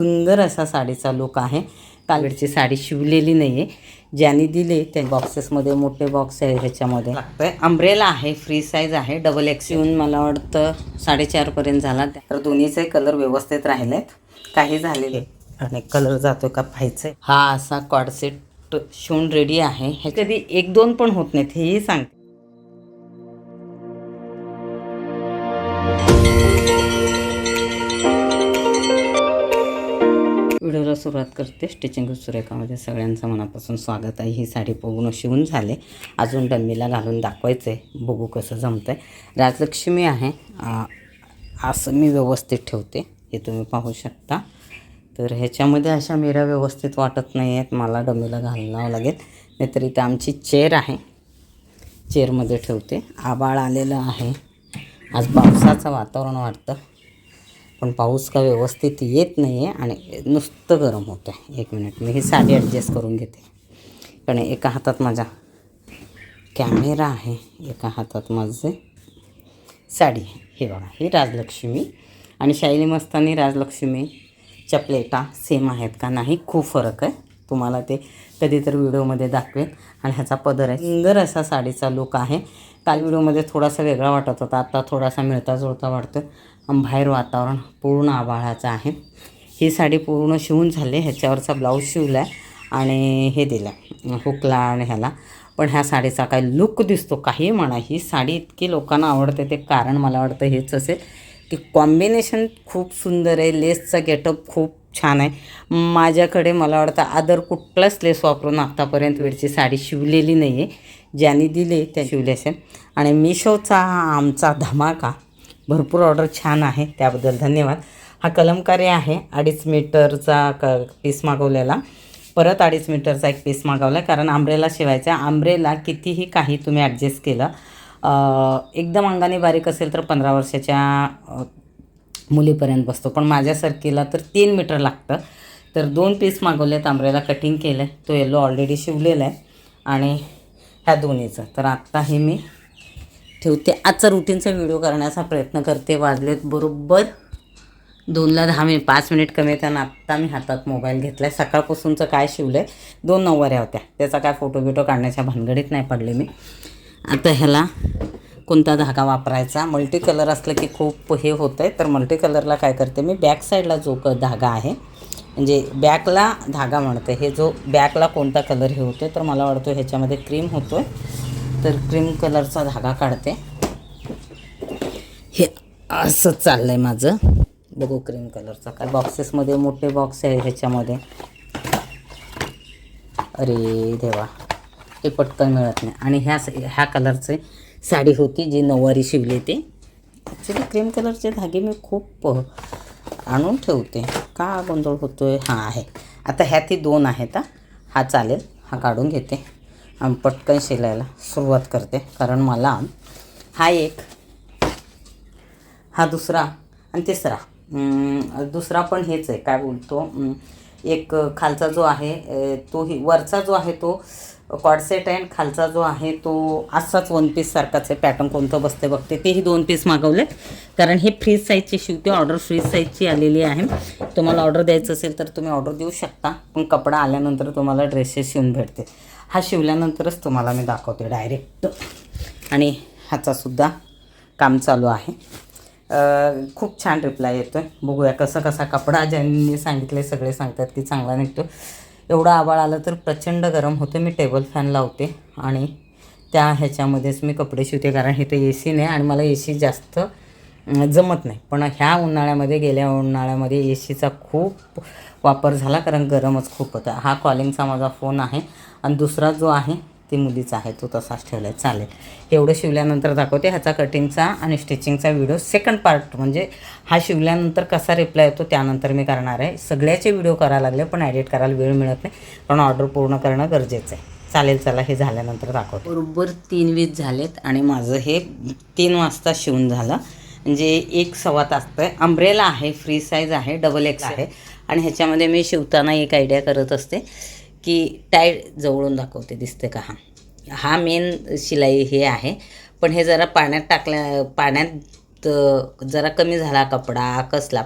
सुंदर असा साडीचा लुक आहे. कालवेडची साडी शिवलेली नाही आहे ज्यांनी दिले त्या बॉक्सेसमध्ये मोठे बॉक्स आहे ह्याच्यामध्ये. लागतंय. अम्ब्रेला आहे फ्री साईज आहे डबल एक्स येऊन मला वाटतं साडेचारपर्यंत झाला. तर दोन्हीचे कलर व्यवस्थित राहिलेत. काही झालेले आणि कलर जातो का पाहायचं हा असा कॉडसेट शिवून रेडी आहे. हे कधी एक दोन पण होत नाहीत हेही सांगते. व्हिडिओला सुरुवात करते. स्टिचिंग सुरेखामध्ये सगळ्यांचं मनापासून स्वागत आहे. ही साडी पूर्ण शिवून झाले. अजून डम्मीला घालून दाखवायचं आहे बघू कसं जमतं आहे राजलक्ष्मी आहे. असं मी व्यवस्थित ठेवते. हे तुम्ही पाहू शकता. तर ह्याच्यामध्ये अशा मिऱ्या व्यवस्थित वाटत नाही आहेत मला डमीला घालावं लागेल. नाहीतर इथं आमची चेअर आहे. चेअरमध्ये ठेवते. आबाळ आलेलं आहे. आज पावसाचं वातावरण वाटतं. पण पाऊस का व्यवस्थित येत नाही आहे आणि नुसतं गरम होतं आहे एक मिनिट मी ही साडी ॲडजस्ट करून घेते. कारण एका हातात माझा कॅमेरा आहे. एका हातात माझे साडी आहे. हे बघा ही राजलक्ष्मी आणि शायनी मस्तानी राजलक्ष्मीच्या प्लेटा सेम आहेत का नाही खूप फरक आहे. तुम्हाला ते कधीतरी व्हिडिओमध्ये दाखवेन. आणि ह्याचा पदर आहे. सुंदर असा साडीचा लुक आहे. काल व्हिडिओमध्ये थोडासा वेगळा वाटत होता. आता थोडासा मिळता जुळता वाटतो बाहेर वातावरण पूर्ण आभाळाचं आहे. ही साडी पूर्ण शिवून झाली ह्याच्यावरचा ब्लाऊज शिवला आहे आणि हे दिलं हुकला आणि ह्याला. पण ह्या साडीचा काय लुक दिसतो काही म्हणा. ही साडी इतकी लोकांना आवडते ते कारण मला वाटतं हेच असेल की कॉम्बिनेशन खूप सुंदर आहे. लेसचा गेटअप खूप छान आहे. माझ्याकडे मला वाटतं आदर कुठलाच लेस वापरून आत्तापर्यंत वेळची साडी शिवलेली नाही आहे ज्यांनी दिली त्या शिवली असेल आणि मिशोचा हा आमचा धमाका भरपूर ऑर्डर छान आहे त्याबद्दल धन्यवाद. हा कलमकारी आहे अडीच मीटरचा क पीस मागवलेला. परत अडीच मीटरचा एक पीस मागवला कारण आंब्रेला शिवायचा आंब्रेला कितीही काही तुम्ही ॲडजस्ट केलं एकदम अंगाने बारीक असेल तर पंधरा वर्षाच्या मुलीपर्यंत बसतो. पण माझ्यासारखीला तर तीन मीटर लागतं. तर दोन पीस मागवलेत आंब्रेला कटिंग केलं आहे तो येलो ऑलरेडी शिवलेला आहे. आणि ह्या दोन्हीचं. तर आत्ता हे मी ठेवते. आजचा रुटीनचा व्हिडिओ करण्याचा प्रयत्न करते. वाजलेत बरोबर दोनला दहा मिनिट पाच मिनिट कमी त्यांना आत्ता मी हातात मोबाईल घेतला आहे सकाळपासूनचं काय शिवलं आहे दोन नऊवाऱ्या होत्या. त्याचा काय फोटो बिटो काढण्याच्या भानगडीत नाही पडले मी. आता ह्याला कोणता धागा वापरायचा? मल्टी कलर असलं की खूप हे होतं आहे तर मल्टी कलरला काय करते मी? बॅक साईडला जो क धागा आहे म्हणजे बॅकला धागा म्हणते. हे जो बॅकला कोणता कलर हे होते तर मला वाटतो ह्याच्यामध्ये क्रीम होतो आहे तर क्रीम कलरचा धागा काढते. हे असं चाललं आहे माझं. बघू क्रीम कलरचा काय बॉक्सेसमध्ये मोठे बॉक्स आहे ह्याच्यामध्ये. अरे देवा हे पटकन मिळत नाही. आणि ह्या ह्या कलरचे साडी होती जी नऊवारी शिवली ते ॲक्च्युली क्रीम कलरचे धागे मी खूप आणून ठेवते. का गोंधळ होतो आहे हां आहे. आता ह्या ती दोन आहेत हा चालेल हा काढून घेते. पटकन शिलायला सुरुवात करते. कारण मला हा एक हा दुसरा आणि तिसरा. दुसरा पण हेच आहे. काय बोलतो? एक खालचा जो आहे तो ही वरचा जो आहे तो कॉडसेट आहे आणि खालचा जो आहे तो असाच वन पीस सारखाच आहे. पॅटर्न कोणतं बसते बघते. तेही दोन पीस मागवले. कारण हे फ्री साईजची शिवते. ऑर्डर फ्री साईजची आलेली आहे. तुम्हाला ऑर्डर द्यायचं असेल तर तुम्ही ऑर्डर देऊ शकता. पण कपडा आल्यानंतर तुम्हाला ड्रेसेस शिवून भेटते हा शिवल्यानंतरच तुम्हाला मी दाखवते डायरेक्ट आणि ह्याचासुद्धा काम चालू आहे. खूप छान रिप्लाय येतो आहे बघूया कसं कसा कपडा ज्यांनी सांगितले सगळे सांगतात की चांगला निघतो. एवढा आवाळ आला तर प्रचंड गरम होते. मी टेबल फॅन लावते आणि त्या ह्याच्यामध्येच मी कपडे शिवते. कारण हे तर ए सी नाही आणि मला ए सी जास्त जमत नाही. पण ह्या उन्हाळ्यामध्ये गेल्या उन्हाळ्यामध्ये ए सीचा खूप वापर झाला. कारण गरमच खूप होता. हा कॉलिंगचा माझा फोन आहे. आणि दुसरा जो आहे ती मुलीचा आहे. तो तसाच ठेवला आहे चालेल. एवढं शिवल्यानंतर दाखवते. ह्याचा कटिंगचा आणि स्टिचिंगचा व्हिडिओ सेकंड पार्ट म्हणजे हा शिवल्यानंतर कसा रिप्लाय येतो त्यानंतर मी करणार आहे. सगळ्याचे व्हिडिओ करायला लागले पण एडिट करायला वेळ मिळत नाही. पण ऑर्डर पूर्ण करणं गरजेचं आहे. चालेल चला हे झाल्यानंतर दाखवतो. बरोबर तीन वीस झालेत आणि माझं हे तीन वाजता शिवून झालं. म्हणजे एक सव्वा तास आहे अम्ब्रेला आहे फ्री साईज आहे डबल एक्स आहे. आणि ह्याच्यामध्ये मी शिवताना एक आयडिया करत असते. की टाईट जवळून दाखवते दिसते का? हा. हा मेन शिलाई हे आहे. पण हे जरा पाण्यात टाकल्या पाण्यात जरा कमी झाला कपडा कसला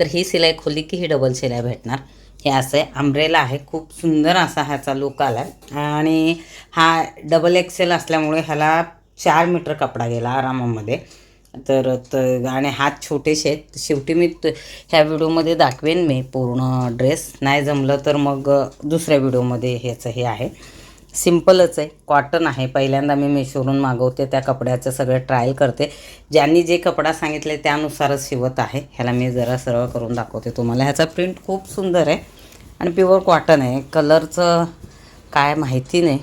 तर ही शिलाई खोली की ही डबल शिलाई भेटणार. हे असं आहे. आंब्रेला आहे. खूप सुंदर असा ह्याचा लुक आला आणि हा डबल एक्सेल असल्यामुळे ह्याला चार मीटर कपडा गेला आरामामध्ये. तर तर आणि हात छोटेसे आहेत. शेवटी मी त- ह्या व्हिडिओमध्ये दाखवेन मी पूर्ण ड्रेस. नाही जमलं तर मग दुसऱ्या व्हिडिओमध्ये ह्याचं हे आहे. सिम्पलच आहे. कॉटन आहे. पहिल्यांदा मी मेशोवरून मागवते. त्या कपड्याचं सगळं ट्रायल करते. ज्यांनी जे कपडा सांगितले त्यानुसारच शिवत आहे. ह्याला मी जरा सरळ करून दाखवते तुम्हाला. ह्याचा प्रिंट खूप सुंदर आहे. आणि प्युअर कॉटन आहे. कलरचं काय माहिती नाही.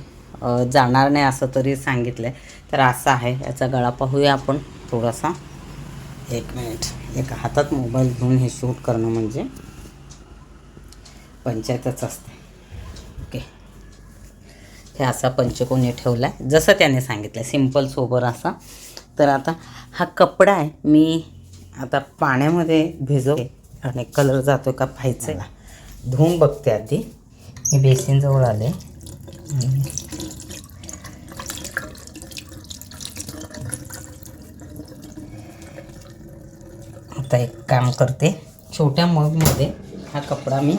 जाणार नाही असं तरी सांगितलं आहे तर असं आहे. याचा गळा पाहूया आपण. थोडासा एक मिनिट एका हातात मोबाईल घेऊन हे शूट करणं म्हणजे पंचायतच असते. ओके हे असा पंचकोनी ठेवला आहे जसं त्याने सांगितलं सिंपल सोबर असा. तर आता हा कपडा आहे मी आता पाण्यामध्ये भिजवते. आणि कलर जातो का पाहायचं. आहे धुवून बघते आधी. मी बेसिनजवळ आले. आता एक काम करते. छोट्या मगमध्ये हा कपडा मी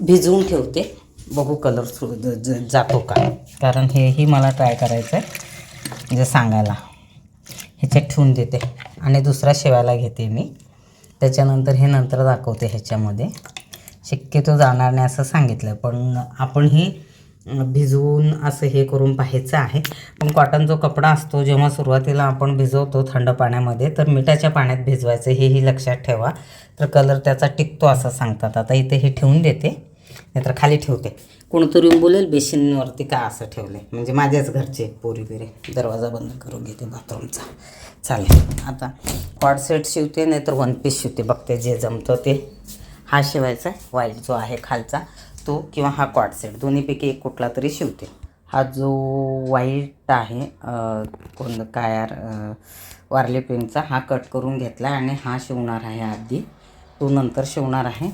भिजवून ठेवते. बघू कलर सु ज- जातो का? कारण हेही मला ट्राय करायचं आहे म्हणजे सांगायला. ह्याच्यात ठेवून देते. आणि दुसरा शिवायला घेते मी. त्याच्यानंतर हे नंतर दाखवते ह्याच्यामध्ये. शक्यतो जाणार नाही असं सांगितलं. पण आपण ही भिजवून असं हे करून पाहायचं आहे. पण कॉटन जो कपडा असतो जेव्हा सुरुवातीला आपण भिजवतो थंड पाण्यामध्ये तर मिठाच्या पाण्यात भिजवायचं हेही लक्षात ठेवा. तर कलर त्याचा टिकतो असं सांगतात. आता इथे हे ठेवून देते. नाहीतर खाली ठेवते. कोणतरी बोलेल बेसिनवरती का असं ठेवले म्हणजे माझ्याच घरचे पोरी बिरे. दरवाजा बंद करून घेते बाथरूमचा. चालेल. आता कॉड सेट शिवते नाहीतर वन पीस शिवते. बघते जे जमतं ते. हा शिवायचा व्हाईट जो आहे खालचा. तो किंवा हा क्वाट सेट दोन्हीपैकी एक कुठला तरी शिवते हा जो व्हाईट आहे कोण काय वारले पेनचा हा कट करून घेतला आणि हा शिवणार आहे आधी. तो नंतर शिवणार आहे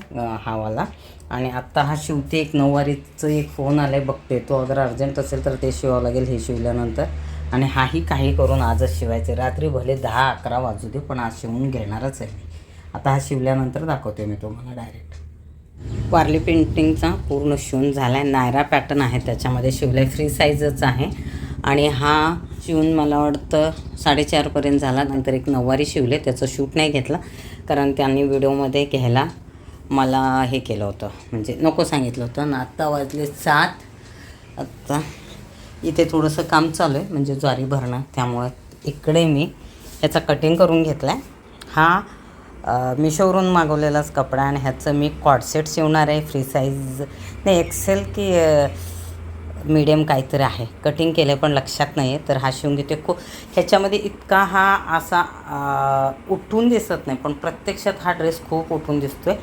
हावाला आणि आत्ता हा शिवते एक नऊवारीचं एक फोन आला आहे बघते. तो अगर अर्जंट असेल तर ते शिवावं लागेल हे शिवल्यानंतर. आणि हाही काही करून आजच शिवायचे. रात्री भले दहा अकरा वाजू दे पण आज शिवून घेणारच आहे मी. आता हा शिवल्यानंतर दाखवते मी तुम्हाला डायरेक्ट वारली पेंटिंगचा पूर्ण शिवून झाला आहे नायरा पॅटर्न आहे त्याच्यामध्ये. शिवलं फ्री साईजच आहे. आणि हा शिवून मला वाटतं साडेचारपर्यंत झाला. नंतर एक नऊवारी शिवले. त्याचं शूट नाही घेतला. कारण त्यांनी व्हिडिओमध्ये घ्यायला मला हे केलं होतं. म्हणजे नको सांगितलं होतं. ना आत्ता वाजले सात. आत्ता इथे थोडंसं काम चालू आहे. म्हणजे ज्वारी भरणं. त्यामुळं इकडे मी याचा कटिंग करून घेतला आहे हा मिशोवरून मागवलेलाच कपडा आणि ह्याचं मी कॉडसेट शिवणार आहे. फ्री साईज नाही एक्सेल की मीडियम काहीतरी आहे. कटिंग केलं पण लक्षात नाही आहे तर हा शिवून घेते. खूप ह्याच्यामध्ये इतका हा असा उठून दिसत नाही. पण प्रत्यक्षात हा ड्रेस खूप उठून दिसतो आहे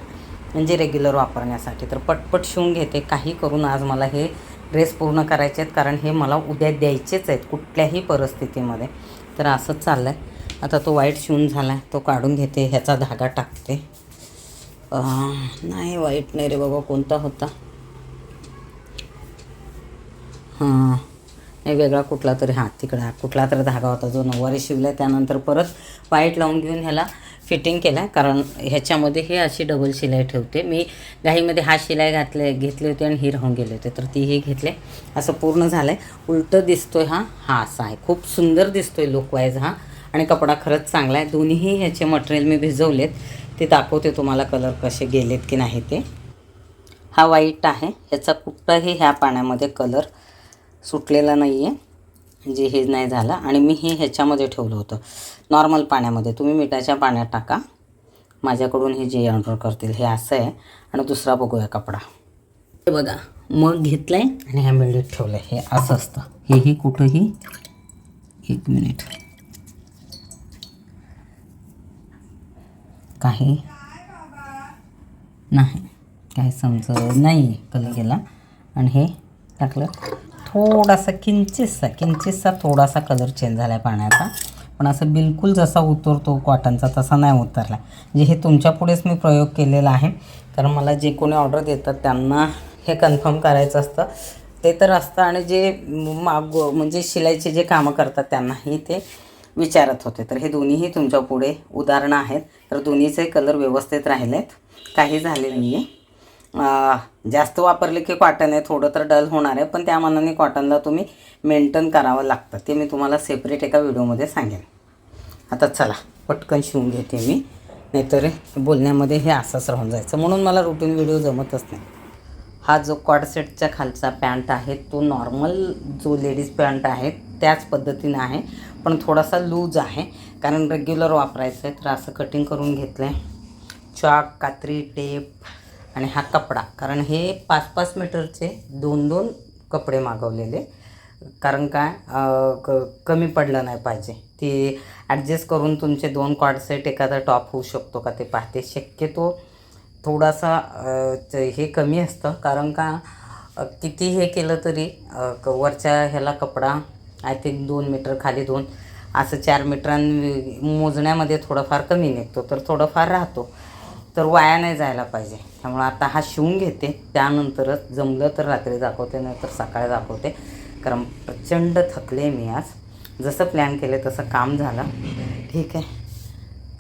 म्हणजे रेग्युलर वापरण्यासाठी. तर पटपट शिवून घेते. काही करून आज मला हे ड्रेस पूर्ण करायचे आहेत. कारण हे मला उद्या द्यायचेच आहेत कुठल्याही परिस्थितीमध्ये. तर असंच चाललं आहे आता तो वाईट शिवून झाला आहे तो काढून घेते ह्याचा धागा टाकते. नाही वाईट नाही रे बाबा कोणता होता? हां नाही वेगळा कुठला तरी हां तिकडा कुठला तरी धागा होता जो नऊवारी शिवला त्यानंतर परत वाईट लावून घेऊन ह्याला फिटिंग केलं कारण ह्याच्यामध्ये हे अशी डबल शिलाई ठेवते. मी घाईमध्ये हा शिलाई घातले घेतली होती आणि ही राहून गेले होते तर तीही घेतले. असं पूर्ण झालं आहे उलटं दिसतोय हा हा असा आहे. खूप सुंदर दिसतोय आहे लुकवाईज हा. आणि कपडा खरंच चांगला आहे. दोन्हीही ह्याचे मटेरियल मी भिजवलेत. ते दाखवते तुम्हाला कलर कसे गेलेत की नाही ते. हा वाईट आहे. ह्याचा कुठलाही ह्या पाण्यामध्ये कलर सुटलेला नाही आहे म्हणजे हे नाही झालं. आणि मी हे ह्याच्यामध्ये ठेवलं होतं. नॉर्मल पाण्यामध्ये. तुम्ही मिठाच्या पाण्यात टाका. माझ्याकडून हे जे ऑर्डर करतील हे असं आहे. आणि दुसरा बघूया कपडा. हे बघा. मग घेतलं आहे आणि ह्या मिळीत ठेवलं आहे हे असं असतं. हेही कुठंही? एक मिनिट काही नाही. काय समजत नाही कलर गेला आणि हे टाकलं. थोडासा किंचितसा किंचितसा थोडासा कलर चेंज झाला आहे पाण्याचा. पण असं बिलकुल जसा उतरतो कॉटनचा तसा नाही उतरला. जे हे तुमच्या पुढेच मी प्रयोग केलेला आहे. कारण मला जे कोणी ऑर्डर देतात त्यांना हे कन्फर्म करायचं असतं. ते तर असतं आणि जे माग म्हणजे शिलाईचे जे कामं करतात त्यांनाही ते विचारत होते. तर हे दोन्हीही तुमच्यापुढे उदाहरणं आहेत. तर दोन्हीचे कलर व्यवस्थित राहिले आहेत काही झाले नाही आहे जास्त वापरले की कॉटन आहे थोडं तर डल होणार आहे पण त्या मानाने कॉटनला तुम्ही मेंटेन करावं लागतं. ते मी तुम्हाला सेपरेट एका व्हिडिओमध्ये सांगेन. आता चला पटकन शिवून घेते मी. नाहीतर बोलण्यामध्ये हे असंच राहून जायचं. म्हणून मला रुटीन व्हिडिओ जमतच नाही. हा जो कॉडसेटच्या खालचा पॅन्ट आहे तो नॉर्मल जो लेडीज पॅन्ट आहे त्याच पद्धतीनं आहे. पण थोडासा लूज आहे. कारण रेग्युलर वापरायचं आहे तर असं कटिंग करून घेतलं आहे चॉक कात्री टेप आणि हा कपडा. कारण हे पाच पाच मीटरचे दोन दोन कपडे मागवलेले. कारण काय क कमी पडलं नाही पाहिजे. ती ॲडजस्ट करून तुमचे दोन कॉडसेट एखादा टॉप होऊ शकतो का ते पाहते. शक्यतो थोडासा हे कमी असतं. कारण का किती हे केलं तरी क- वरच्या ह्याला कपडा आय थिंक दोन मीटर खाली दोन. असं चार मीटरां मोजण्यामध्ये थोडंफार कमी निघतो तर थोडंफार राहतो. तर वाया नाही जायला पाहिजे. त्यामुळं आता हा शिवून घेते. त्यानंतरच जमलं तर रात्री दाखवते नाही तर सकाळी दाखवते. कारण प्रचंड थकले मी आज. जसं प्लॅन केलं तसं काम झालं. ठीक आहे.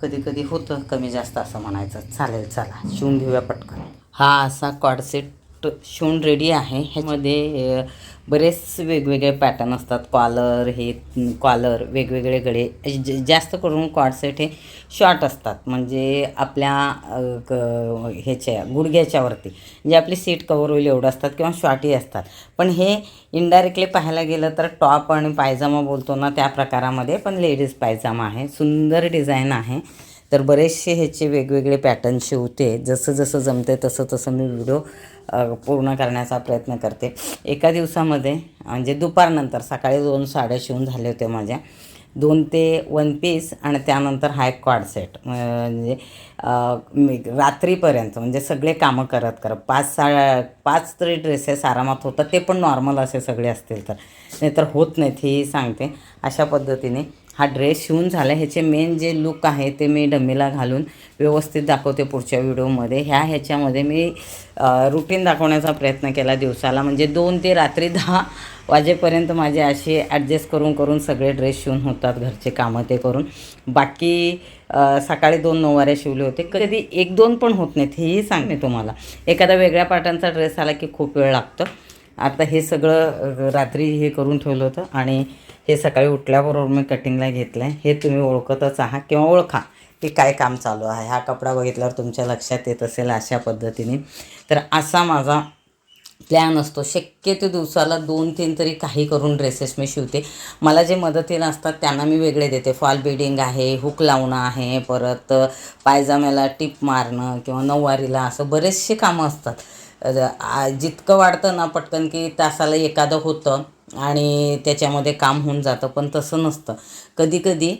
कधी कधी होतं कमी जास्त असं म्हणायचं. चालेल चला. शिवून घेऊया पटकन. हा असा कॉडसेट शिवून रेडी आहे. ह्यामध्ये बरेच वेगवेगळे पॅटर्न असतात. कॉलर हे कॉलर वेगवेगळे गळे. ज- जास्त करून कॉडसेट हे शॉर्ट असतात. म्हणजे आपल्या क- ह्याच्या गुडघ्याच्यावरती जे आपली सीट कवर होईल एवढं असतात किंवा शॉर्टही असतात. पण हे इनडायरेक्टली पाहायला गेलं तर टॉप आणि पायजामा बोलतो ना त्या प्रकारामध्ये पण लेडीज पायजामा आहे. सुंदर डिझाईन आहे. तर बरेचसे ह्याचे वेगवेगळे पॅटर्न शिवते जसं जसं जमते तसं तसं मी व्हिडिओ पूर्ण करण्याचा प्रयत्न करते. एका दिवसामध्ये म्हणजे दुपारनंतर सकाळी दोन साड्या शिवून झाले होते माझ्या. दोन ते वन पीस आणि त्यानंतर हा एक कॉड सेट म्हणजे मी- रात्रीपर्यंत म्हणजे सगळे कामं करत करत पाच सा पाच तरी ड्रेसेस आरामात होतात ते पण नॉर्मल असे सगळे असतील तर. नाहीतर होत नाहीत हेही सांगते. अशा पद्धतीने हा ड्रेस शिवून झाला. ह्याचे मेन जे लुक आहे ते मी डम्मीला घालून व्यवस्थित दाखवते पुढच्या व्हिडिओमध्ये ह्या ह्याच्यामध्ये मी रुटीन दाखवण्याचा प्रयत्न केला दिवसाला. म्हणजे दोन ते रात्री दहा वाजेपर्यंत माझे असे ॲडजस्ट करून करून सगळे ड्रेस शिवून होतात. घरचे कामं ते करून. बाकी सकाळी दोन नऊवाऱ्या शिवले होते. कधी एक दोन पण होत नाहीत हेही सांगते तुम्हाला. एखादा वेगळ्या पाटांचा ड्रेस आला की खूप वेळ लागतो. आता हे सगळं रात्री हे करून ठेवलं होतं आणि हे सकाळी उठल्याबरोबर मी कटिंगला घेतलं आहे हे तुम्ही ओळखतच आहात किंवा ओळखा की काय काम चालू आहे. हा कपडा बघितल्यावर तुमच्या लक्षात येत असेल अशा पद्धतीने. तर असा माझा प्लॅन असतो. शक्यतो दिवसाला दोन तीन तरी काही करून ड्रेसेस मी शिवते. मला जे मदतीला असतात त्यांना मी वेगळे देते. फॉल बिडिंग आहे हुक लावणं आहे परत पायजाम्याला टिप मारणं किंवा नऊवारीला असं बरेचसे कामं असतात. जितकं वाढतं ना पटकन की तासाला एखादं होतं आणि त्याच्यामध्ये काम होऊन जातं पण तसं नसतं. कधी कधी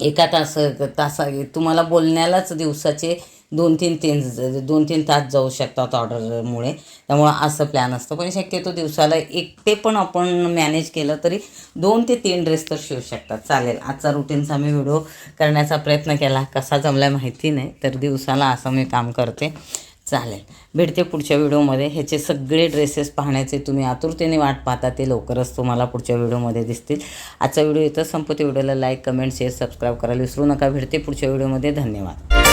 एका तास तासा तुम्हाला बोलण्यालाच दिवसाचे दोन तीन तीन दोन तीन तास जाऊ शकतात ऑर्डरमुळे. त्यामुळं असं प्लॅन असतं. पण शक्यतो दिवसाला एकटे पण आपण मॅनेज केलं तरी दोन ते तीन ड्रेस तर शिवू शकतात. चालेल. आजचा रुटीनचा मी व्हिडिओ करण्याचा प्रयत्न केला. कसा जमला माहिती नाही तर दिवसाला असं मी काम करते. चालेल. भेटते पुढच्या व्हिडिओमध्ये ह्याचे सगळे ड्रेसेस पाहण्याचे तुम्ही आतुरतेने वाट पाहता ते लवकरच तुम्हाला पुढच्या व्हिडिओमध्ये दिसतील. आजचा व्हिडिओ इथं संपते व्हिडिओला लाईक कमेंट शेअर सबस्क्राईब करायला विसरू नका. भेटते पुढच्या व्हिडिओमध्ये धन्यवाद.